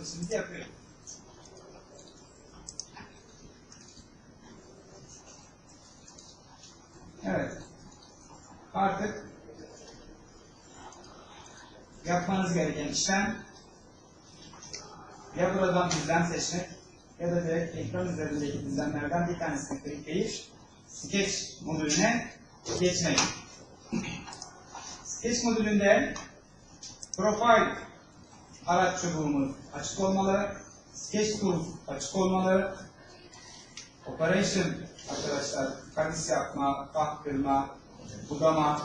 çalışımızı yapıyoruz. Evet. Artık yapmanız gereken işlem ya buradan düzlem seçmek ya da direkt ekran üzerindeki düzlemlerden bir tanesini tıklayıp Sketch modülüne geçmek. Sketch modülünde Profile araç çubuğumuz açık olmalı. Sketch Tools açık olmalı. Operation arkadaşlar kavis yapma, kat kırma, budama,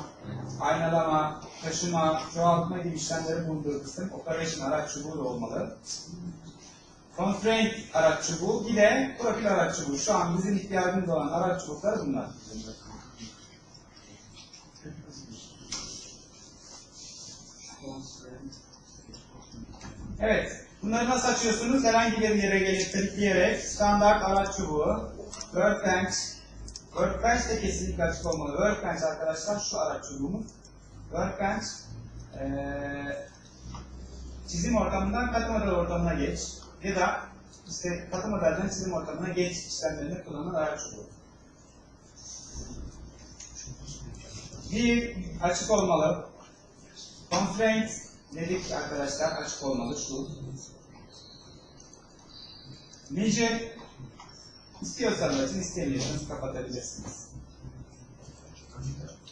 aynalama, taşıma, çoğaltma gibi işlemleri bulunduğu kısım Operation araç çubuğu da olmalı. Constraint araç çubuğu, bir de profil araç çubuğu. Şu an bizim ihtiyacımız olan araç çubukları bunlar. Evet, bunları nasıl açıyorsunuz? Herhangi bir yere gelip tıklayarak standart araç çubuğu, Workbench, Workbench de kesinlikle açık olmalı. Workbench arkadaşlar şu araç çubuğumuz. Workbench, eee çizim ortamından katı model ortamına geç ya da işte katı modelden çizim ortamına geç işlemlerinde kullanılan araç çubuğu. Bir açık olmalı. Constraint dedik arkadaşlar açık olmalı şu. Nice istiyorsanız açın istemiyorsanız kapatabilirsiniz.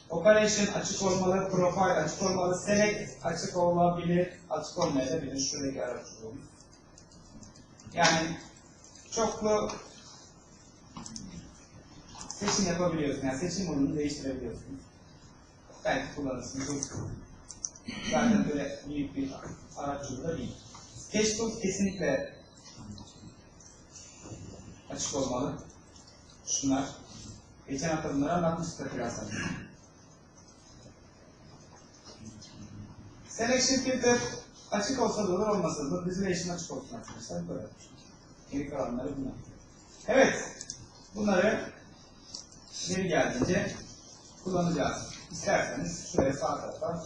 Operation açık olmalı, profile açık olmalı, select açık olabilir, açık olmayabilir. Şuradaki araç çubuğumuz. Yani çoklu seçim yapabiliyorsunuz. Yani seçim modunu değiştirebiliyorsunuz. Belki kullanırsınız. Zaten böyle büyük bir araç çubuğu da değil. Sketchbook kesinlikle açık olmalı. Şunlar. Geçen hafta bunları anlatmıştık biraz sonra. Selection filter açık olsa da olur olmasa da olur. Visualization açık olsun arkadaşlar. Böyle. Geri kalanları bunlar. Evet. Bunları geri geldiğince kullanacağız. İsterseniz şuraya sağ tarafa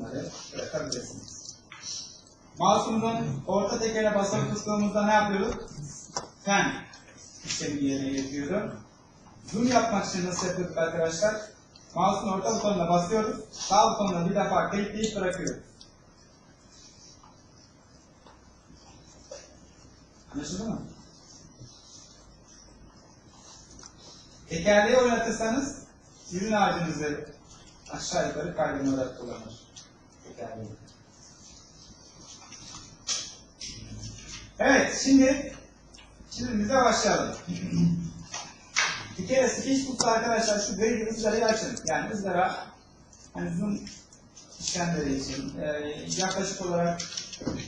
bunları bırakabilirsiniz. Mouse'umuzun orta tekere basılı tuttuğumuzda ne yapıyoruz? Pen işlemi yerine getiriyordu. Zoom yapmak için nasıl yapıyorduk arkadaşlar? Mouse'un orta butonuna basıyoruz. Sağ butonuna bir defa klikleyip bırakıyoruz. Anlaşıldı mı? Tekerleği oynatırsanız sizin ağacınızı aşağı yukarı kaydırma olarak kullanır. Tekerleği. Evet, şimdi çizimimize başlayalım. Bir kere Sketchbook'ta arkadaşlar şu gri ızgarayı açın. Yani ızgara hani zoom işlemleri için e, yaklaşık olarak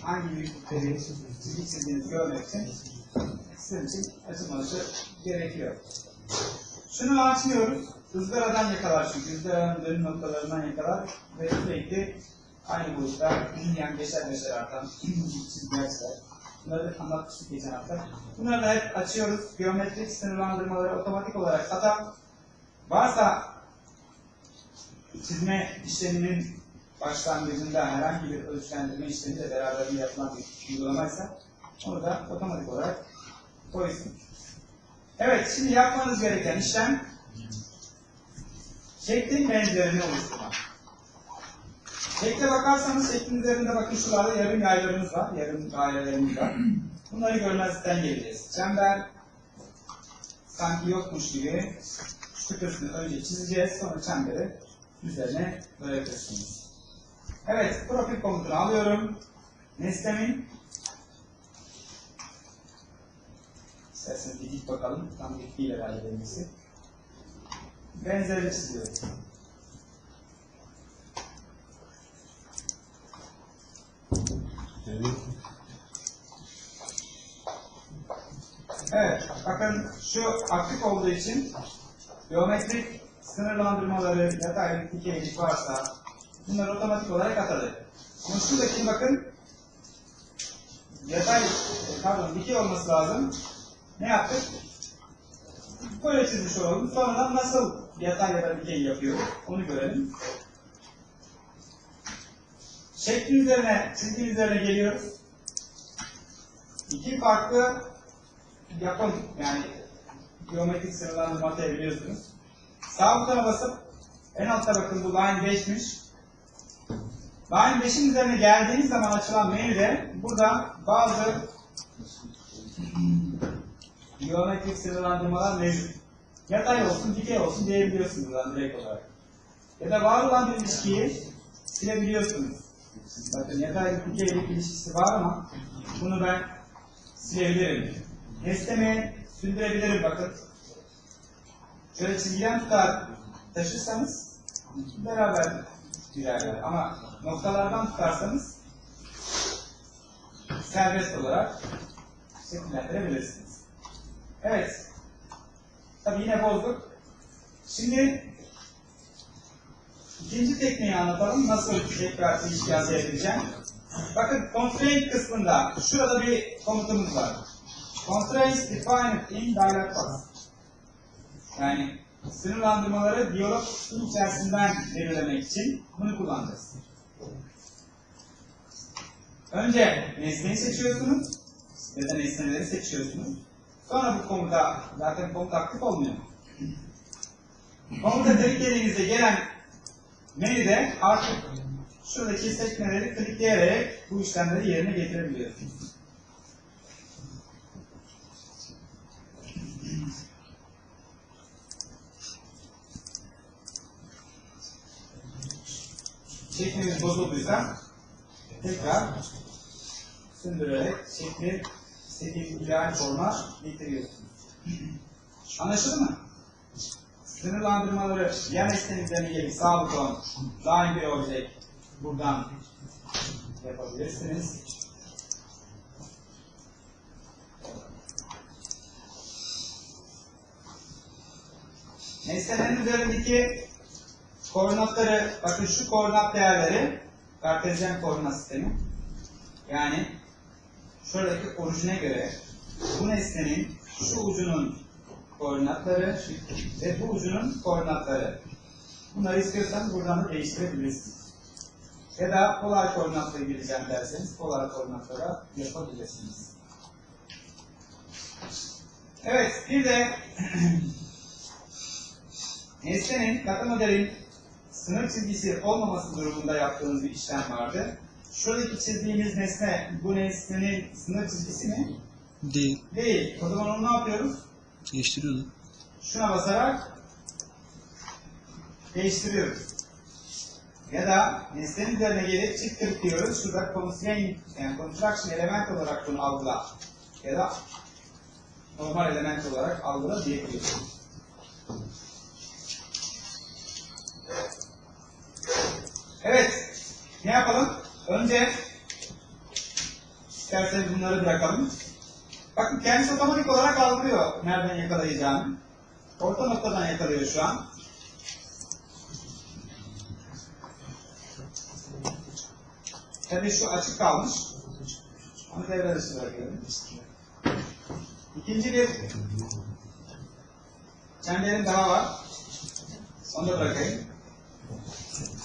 hangi büyüklükleri çizgi çizdiğinizi görmek için sizin için açılması gerekiyor. Şunu açmıyoruz. ızgaradan yakalar çünkü. ızgaranın dönüm noktalarından yakalar ve sürekli aynı boyutta yani beşer beşer artan çizgiler çizer. Bunları anlatmıştık geçen hafta. Bunları da hep açıyoruz. Geometrik sınırlandırmaları otomatik olarak atar. Varsa çizme işleminin başlangıcında herhangi bir ölçülendirme işlemiyle beraber yapılan bir uygulamaysa onu da otomatik olarak koysun. Evet, şimdi yapmanız gereken işlem şeklin benzerini oluşturmak. Şekle bakarsanız şeklin üzerinde bakın şurada yarım yaylarımız var, yarım dairelerimiz var. Bunları görmezden geleceğiz. Çember sanki yokmuş gibi şu kısmını önce çizeceğiz, sonra çemberi üzerine bırakırsınız. Evet, profil komutunu alıyorum. Nesnemin İsterseniz bir dik bakalım. Tam dikliğiyle halledilmesi. Benzeri çiziyorum. Evet, bakın şu aktif olduğu için geometrik sınırlandırmaları, yataylık, dikeylik varsa bunları otomatik olarak atadı. Ama şuradaki bakın yatay, pardon dikey olması lazım. Ne yaptık? Böyle çizmiş olalım. Sonradan nasıl yatay ya da dikey yapıyor onu görelim. Şeklin üzerine, çizgi üzerine geliyoruz. iki farklı yapım yani geometrik sınırlandırma atayabiliyorsunuz. Sağ butona basıp en altta bakın bu line 5'miş. Line 5'in üzerine geldiğiniz zaman açılan menüde burada bazı geometrik sınırlandırmalar mevcut. Yatay olsun, dikey olsun diyebiliyorsunuz buradan direkt olarak. Ya da var olan bir ilişkiyi silebiliyorsunuz. Bakın yatay dikeylik ilişkisi var ama bunu ben silebilirim. Nesnemi sündürebilirim bakın. Şöyle çizgiden tutar taşırsanız beraber giderler. Ama noktalardan tutarsanız serbest olarak şekillendirebilirsiniz. Evet. Tabii yine bozduk. Şimdi ikinci tekniği anlatalım. Nasıl tekrar ilişki elde edeceğim. Bakın constraint kısmında şurada bir komutumuz var. Constraints defined in dialog box. Yani sınırlandırmaları diyalog içerisinden belirlemek için bunu kullanacağız. Önce nesneyi seçiyorsunuz ya da nesneleri seçiyorsunuz. Sonra bu komuta, zaten komut aktif olmuyor. Komuta kliklediğinizde gelen menüde artık şuradaki sekmeleri klikleyerek bu işlemleri yerine getirebiliyorsunuz. Şeklimiz bozulduysa tekrar sündürerek şekli istediğiniz ideal forma getiriyorsunuz. Anlaşıldı mı? Sınırlandırmaları yan eksenizlerine gelip sağ buton line bir object buradan yapabilirsiniz. Nesnelerin üzerindeki koordinatları, bakın şu koordinat değerleri Kartezyen koordinat sistemi. Yani şuradaki orijine göre bu nesnenin şu ucunun koordinatları ve bu ucunun koordinatları. Bunları istiyorsanız buradan da değiştirebilirsiniz. Ya da polar koordinatla gireceğim derseniz polar koordinatlara yapabilirsiniz. Evet, bir de nesnenin, katı modelin sınır çizgisi olmaması durumunda yaptığımız bir işlem vardı. Şuradaki çizdiğimiz nesne, bu nesnenin sınır çizgisi mi? Değil. Değil. O zaman onu ne yapıyoruz? Değiştiriyordu. Şuna basarak değiştiriyoruz. Ya da nesnenin üzerine gelip çift tıklıyoruz. Şurada constraint, yani construction element olarak bunu algıla. Ya da normal element olarak algıla diyebiliyoruz. Evet. Ne yapalım? Önce isterseniz bunları bırakalım. Bakın kendisi otomatik olarak algılıyor nereden yakalayacağını. Orta noktadan yakalıyor şu an. Tabii şu açık kalmış. Onu devre dışı bırakıyorum. İkinci bir çemberim daha var. Onu da bırakayım.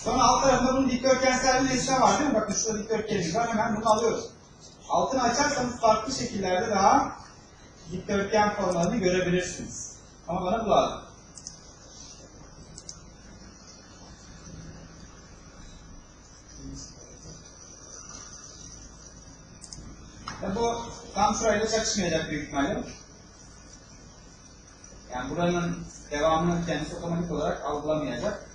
Sonra alt tarafında bunun dikdörtgensel bir nesne var değil mi? Bakın şurada dikdörtgenimiz var. Hemen bunu alıyoruz. Altını açarsanız farklı şekillerde daha dikdörtgen formlarını görebilirsiniz. Ama bana bu lazım. Ve bu tam şurayla çakışmayacak büyük ihtimalle. Yani buranın devamını kendisi otomatik olarak algılamayacak.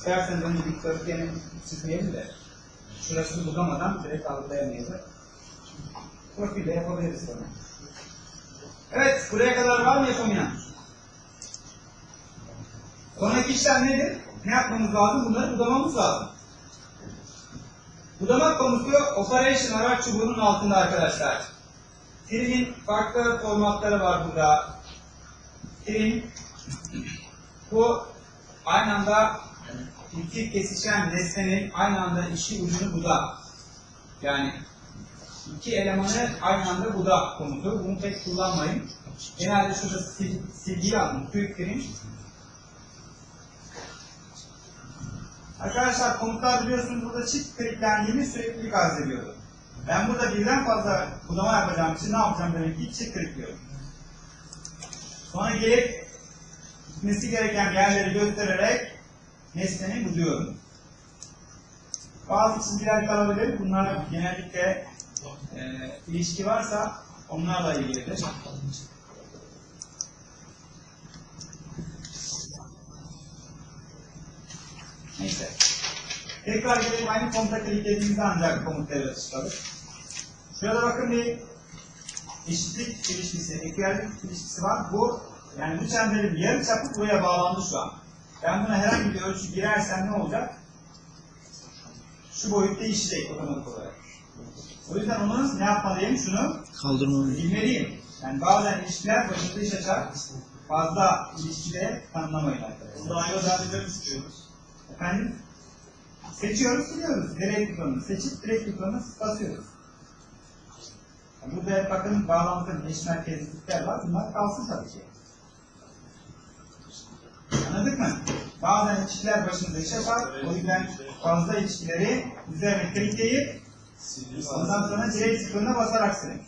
İsterseniz önce dikdörtgeni çizmeyelim de şurasını bulamadan direkt algılayamayacak. Profilde yapabiliriz sonra. Evet, buraya kadar var mı yapamayan? Sonraki işlem nedir? Ne yapmamız lazım? Bunları budamamız lazım. Budamak konusu Operation araç çubuğunun altında arkadaşlar. Trim'in farklı formatları var burada. Trim bu aynı anda iki kesişen nesnenin aynı anda işi ucunu buda. Yani iki elemanı aynı anda buda komutu. Bunu pek kullanmayın. Genelde şurada sil, silgiyi alın. Quick trim. Arkadaşlar komutlar biliyorsunuz burada çift kliklendiğimiz süreklilik arz ediyordu. Ben burada birden fazla budama yapacağım için ne yapacağım demek ki çift klikliyorum. Sonra gelip gitmesi gereken yerleri göstererek nesneni buluyorum. Bazı çizgiler kalabilir. Bunlar genellikle e, ilişki varsa onlarla ilgilidir. Neyse. Tekrar gelelim aynı komuta kliklediğimizde ancak komut devre çıkarır. Şurada bakın bir eşitlik ilişkisi, eküerlik ilişkisi var. Bu yani bu çemberin yarı çapı buraya bağlandı şu an. Ben buna herhangi bir ölçü girersem ne olacak? Şu boyut değişecek otomatik olarak. O yüzden onu ne yapmalıyım? Şunu Kaldırma. bilmeliyim. Yani bazen ilişkiler başında iş açar. Fazla ilişkide tanımlamayın arkadaşlar. Burada aynı özellikleri mi istiyoruz? Efendim? Seçiyoruz, siliyoruz. Direkt butonunu seçip direkt butonunu basıyoruz. Yani Burada bakın bağlantı eş merkezlikler var. Bunlar kalsın tabii ki. Anladık mı? Bazen ilişkiler başımıza iş yapar. O yüzden fazla ilişkileri üzerine klikleyip ondan sonra direkt butonuna basarak silin.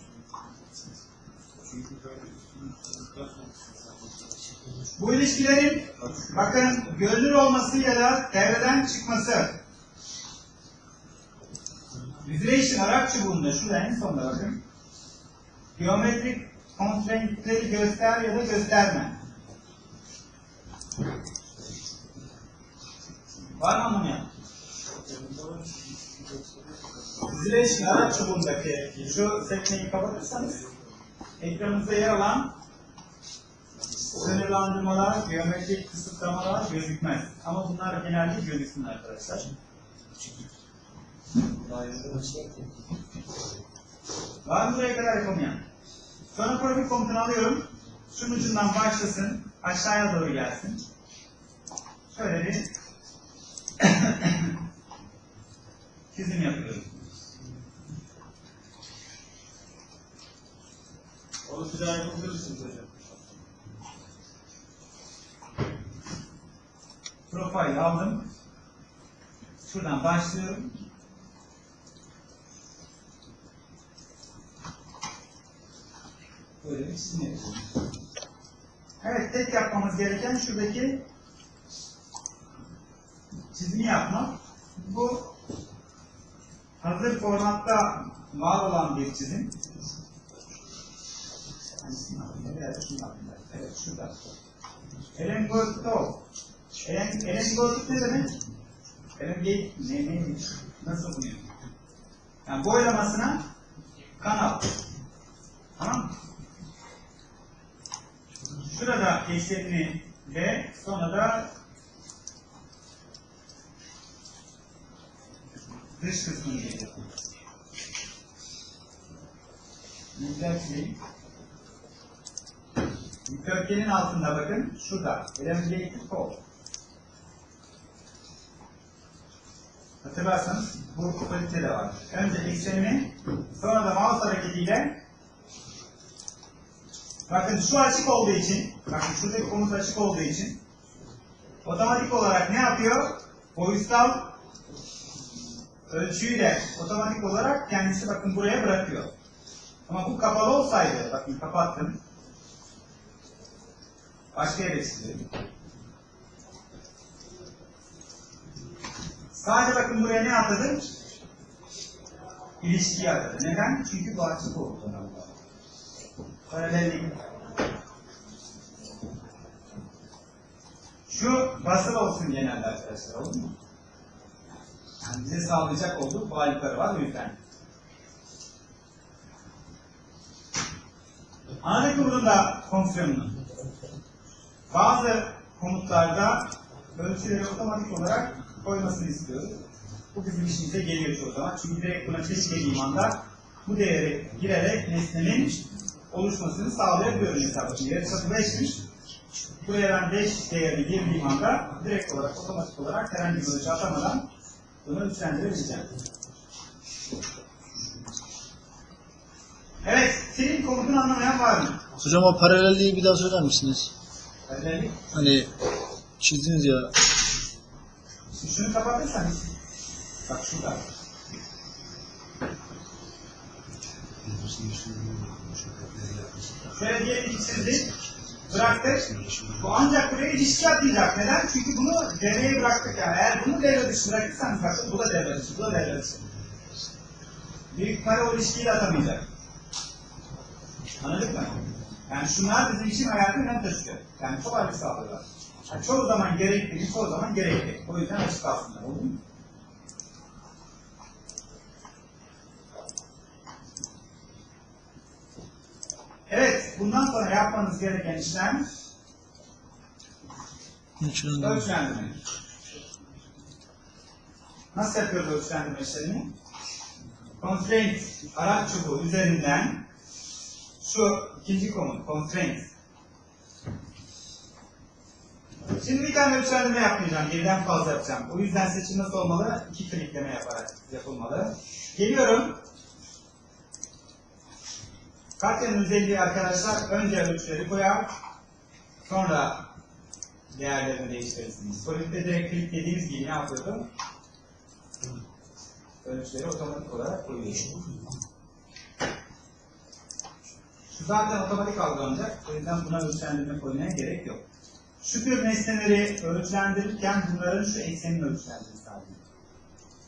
Bu ilişkilerin bakın görünür olması ya da devreden çıkması. Visualization Arap çubuğunda şurada en sonda bakın. Geometrik constraintleri göster ya da gösterme. Var mı anlamayan? Visualization Arap çubuğundaki şu sekmeyi kapatırsanız ekranınızda yer alan sınırlandırmalar, geometrik kısıtlamalar gözükmez. Ama bunlar genelde gözüksün arkadaşlar. Var mı buraya kadar yapamayan? Sonra profil komutunu alıyorum. Şunun ucundan başlasın, aşağıya doğru gelsin. Şöyle bir çizim yapıyorum. Onu daha yapabilirsiniz hocam. Profil aldım. Şuradan başlıyorum. Böyle bir çizim yapıyorum. Evet, tek yapmamız gereken şuradaki çizimi yapmak. Bu hazır formatta var olan bir çizim. Evet. Evet, şurada. Elengortov. Elen, elengortuk ne demek? Elengate ne, ne, nasıl okunuyor? Yani boylamasına kanal. Tamam mı? Şurada eksenini ve sonra da dış kısmını geliyor. Şey. Dikdörtgenin altında bakın şurada. Elemated kol. Hatırlarsanız bu kalite de var. Önce eksenini sonra da mouse hareketiyle bakın şu açık olduğu için bakın şuradaki komut açık olduğu için otomatik olarak ne yapıyor? Boyutsal ölçüyü de otomatik olarak kendisi bakın buraya bırakıyor. Ama bu kapalı olsaydı, bakın kapattım. Başka yere çiziyorum. Sadece bakın buraya ne atadım? İlişkiyi atadım. Neden? Çünkü bu açık oldu. Paralellik. Şu basılı olsun genelde arkadaşlar olur mu? Yani bize sağlayacak olduğu kolaylıkları var yüzden. Analitik kurulunda fonksiyonunu. Bazı komutlarda ölçüleri otomatik olarak koymasını istiyoruz. Bu bizim işimize geliyor çoğu zaman. Çünkü direkt buna çeşitlediğim anda bu değeri girerek nesnenin oluşmasını sağlayabiliyorum mesela. Bakın yarıçapı 5'miş. Buraya ben 5 değerini girdiğim anda direkt olarak otomatik olarak herhangi bir ölçü atamadan bunu güçlendirebileceğim. Evet, senin komutunu anlamayan var mı? Hocam o paralelliği bir daha söyler misiniz? Paralellik. Hani çizdiniz ya Şimdi şunu kapatırsanız, bak şurada. Şöyle çizdik, bıraktık. Bu ancak buraya ilişki atlayacak. Neden? Çünkü bunu devreye bıraktık yani. Eğer bunu devre dışı bırakırsanız bakın bu da devre dışı, bu da devre dışı. Büyük para o ilişkiyi de atamayacak. Anladık mı? Yani şunlar bizim için hayatın önem taşıyor. Yani çok açık sağlıyorlar. Yani çoğu zaman gerekli, çoğu zaman gerekli. O yüzden açık kalsınlar. Oldu mu? Evet, bundan sonra yapmanız gereken işlem Ölçülendirme. Nasıl yapıyoruz ölçülendirme işlemini? Constraint araç çubuğu üzerinden şu ikinci konu, constraint. Şimdi bir tane ölçülendirme yapmayacağım, birden fazla yapacağım. O yüzden seçim nasıl olmalı? İki klikleme yaparak yapılmalı. Geliyorum. Katya'nın özelliği arkadaşlar önce ölçüleri koyar, sonra değerlerini değiştirirsiniz. Solid'de direkt kliklediğimiz gibi ne yapıyordu? Ölçüleri otomatik olarak koyuyor. Şu zaten otomatik algılanacak. O yüzden buna ölçülendirme koymaya gerek yok. Şu tür nesneleri ölçülendirirken bunların şu eksenin ölçülendirmesi lazım.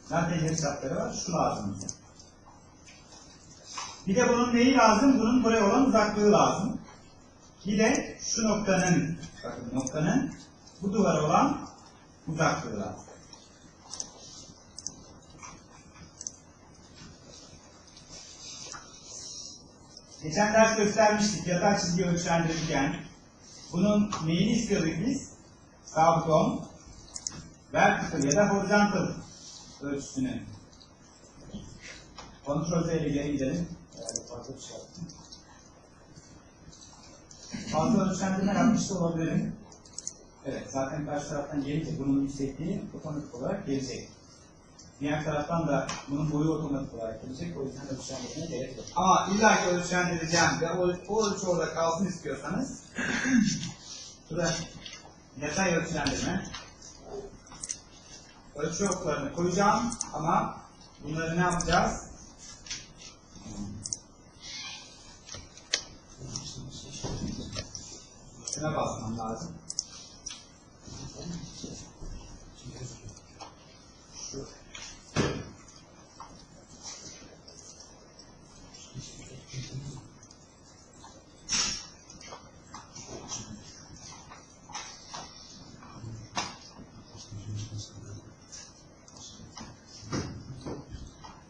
Zaten yarı çapları var. Şu lazım bize. Bir de bunun neyi lazım? Bunun buraya olan uzaklığı lazım. Bir de şu noktanın, bakın noktanın bu duvara olan uzaklığı lazım. Geçen ders göstermiştik yatay çizgi ölçülendirirken bunun neyini istiyorduk biz? Sabit on, vertical ya da horizontal ölçüsünü. Kontrol ile gidelim. Fazla bir şey. Fazla ölçendirme yapmış da olabilirim. Evet, zaten karşı taraftan gelince bunun yüksekliği otomatik olarak gelecek. Diğer taraftan da bunun boyu otomatik olarak gelecek. O yüzden ölçendirmeye gerek yok. Ama illa ki ölçendireceğim ve o, o ölçü orada kalsın istiyorsanız burada yatay ölçendirme ölçü oklarını koyacağım ama bunları ne yapacağız? Şuna basmam lazım. Şu.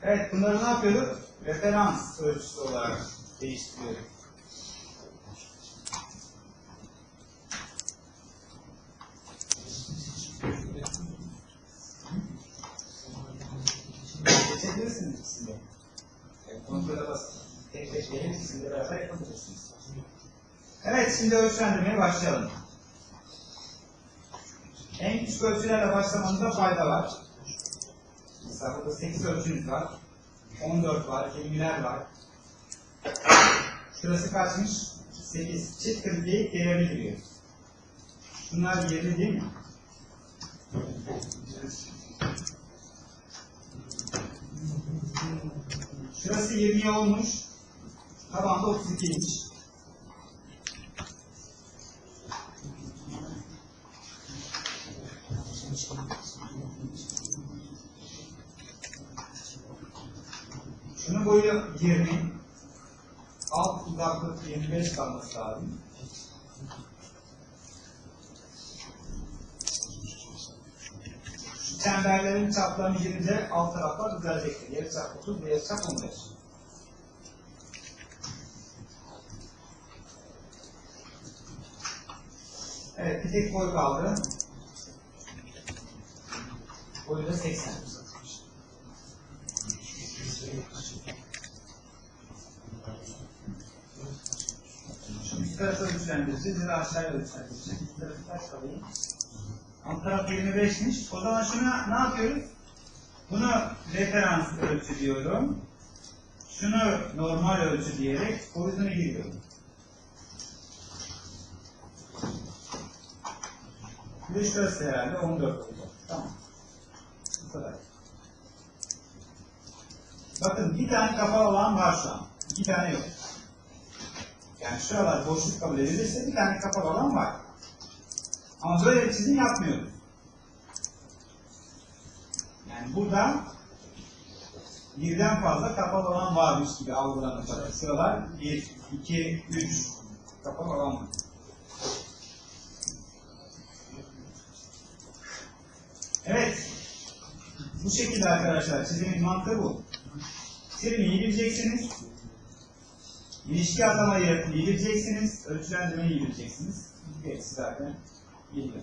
Evet, bunları ne yapıyorduk? Referans ölçüsü olarak değiştiriyorduk. De. Evet, şimdi ölçülendirmeye başlayalım. En küçük ölçülerle başlamanızda fayda var. Mesela burada 8 ölçümüz var. 14 var, 20'ler var. Şurası kaçmış? 8. Çift kırıklayıp değerini giriyor. Bunlar 20 değil mi? Şurası 20 olmuş. Tabanda 32'ymiş. Şunun boyu 20. Alt uzaklık 25 kalması lazım. Çemberlerin çaplarını girince alt taraflar düzelecektir. Yarı çap 30, yarı çap 15. Evet, bir tek boy kaldı. Boyu da 80. Şu üst tarafı ölçülendireceğiz ya da aşağıya ölçülendireceğiz. Üst tarafı kaç kalıyor? Alt taraf 25'miş. O zaman şuna ne yapıyoruz? Bunu referans ölçü diyorum. Şunu normal ölçü diyerek boyutunu giriyorum. De şurası herhalde 14 olacak. Tamam. kadar. Bakın bir tane kapalı olan var şu an. İki tane yok. Yani şuralar boşluk kabul edilirse bir tane kapalı alan var. Bir çizim yapmıyoruz. Yani burada birden fazla kapalı alan varmış gibi algılanır. Bakın Sıralar 1, 2, 3 kapalı alan var. Evet. Bu şekilde arkadaşlar çizimin mantığı bu. Serimi iyi bileceksiniz. İlişki atamayı bileceksiniz. Ölçülendirmeyi bileceksiniz. Gerisi zaten geliyor.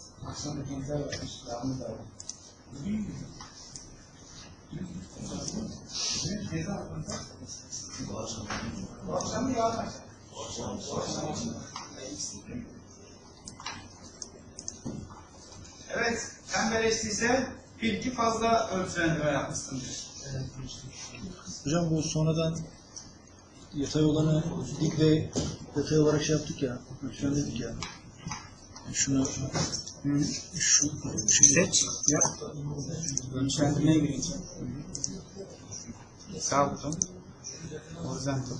bu. Akşam da kendiler varmış. Devamlı da var. Ceza hakkında. Bu akşam mı yarın akşam? Bu akşam. Evet, tembelleştiyse bilgi fazla ölçülendirme yapmışsındır. Hocam bu sonradan yatay olanı dik ve yatay olarak şey yaptık ya. Ölçülendirdik ya. Şunu şu, şu Seç, yap. Ölçülendirmeye girince. Sağ buton. Horizontal.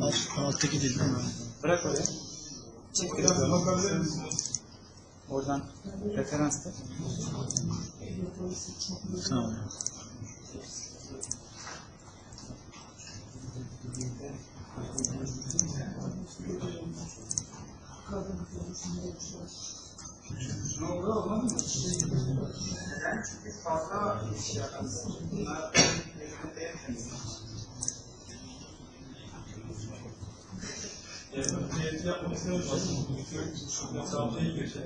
alt, alttaki değil değil mi? Bırak oraya. Çek biraz bakabilir misin? Oradan referansta. Tamam. Ne oldu Normal olan Neden? Çünkü fazla iş yakası. Bunlar birbirine değerlendirir. Devlet yapmak istemiyorsanız bu bütün çok mesafeyi geçer.